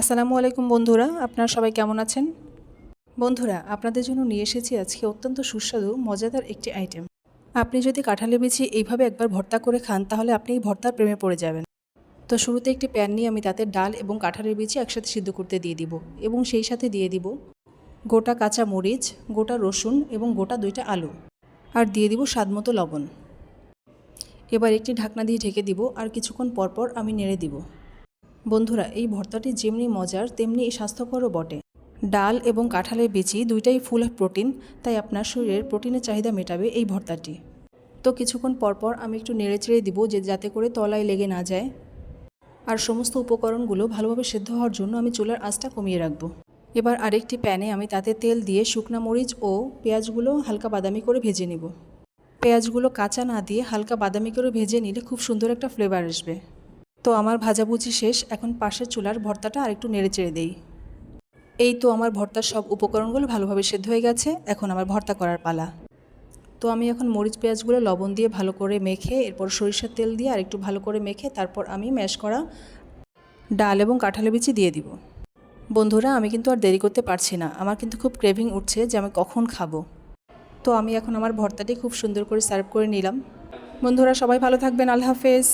আসসালামু আলাইকুম বন্ধুরা, আপনারা সবাই কেমন আছেন? বন্ধুরা, আপনাদের জন্য নিয়ে এসেছি আজকে অত্যন্ত সুস্বাদু, মজাদার একটি আইটেম আপনি যদি কাঁঠালি বিচি এইভাবে একবার ভর্তা করে খান, তাহলে আপনি এই ভর্তার প্রেমে পড়ে যাবেন। তো শুরুতে একটি প্যান নিয়ে আমি তাতে ডাল এবং কাঁঠালের বিচি একসাথে সিদ্ধ করতে দিয়ে দিব এবং সেই সাথে দিয়ে দিব গোটা কাঁচা মরিচ, গোটা রসুন এবং গোটা দুইটা আলু। আর দিয়ে দিব স্বাদমতো লবণ। এবার একটি ঢাকনা দিয়ে ঢেকে দিব আর কিছুক্ষণ পরপর আমি নেড়ে দিব। বন্ধুরা, এই ভর্তাটি যেমনি মজার, তেমনি স্বাস্থ্যকরও বটে। ডাল এবং কাঁঠালের বিচি দুইটাই ফুল প্রোটিন, তাই আপনার শরীরের প্রোটিনের চাহিদা মেটাবে এই ভর্তাটি। তো কিছুক্ষণ পরপর আমি একটু নেড়ে চেড়ে দিব যে, যাতে করে তলায় লেগে না যায়। আর সমস্ত উপকরণগুলো ভালোভাবে সেদ্ধ হওয়ার জন্য আমি চুলার আঁচটা কমিয়ে রাখব। এবার আরেকটি প্যানে আমি তাতে তেল দিয়ে শুকনা মরিচ ও পেঁয়াজগুলো হালকা বাদামি করে ভেজে নিব। পেঁয়াজগুলো কাঁচা না দিয়ে হালকা বাদামি করে ভেজে নিলে খুব সুন্দর একটা ফ্লেভার আসবে। তো আমার ভাজাভুজি শেষ, এখন পাশের চুলার ভর্তাটা আরেকটু নেড়ে চেড়ে দেই। এই তো আমার ভর্তার সব উপকরণগুলো ভালোভাবে সেদ্ধ হয়ে গেছে, এখন আমার ভর্তা করার পালা। তো আমি এখন মরিচ, পেঁয়াজগুলো লবণ দিয়ে ভালো করে মেখে, এরপর সরিষার তেল দিয়ে আর একটু ভালো করে মেখে, তারপর আমি ম্যাশ করা ডাল এবং কাঁঠালি বিচি দিয়ে দিব। বন্ধুরা, আমি কিন্তু আর দেরি করতে পারছি না, আমার কিন্তু খুব ক্রেভিং উঠছে যে আমি কখন খাব। তো আমি এখন আমার ভর্তাটি খুব সুন্দর করে সার্ভ করে নিলাম। বন্ধুরা, সবাই ভালো থাকবেন, আল্লাহ হাফেজ।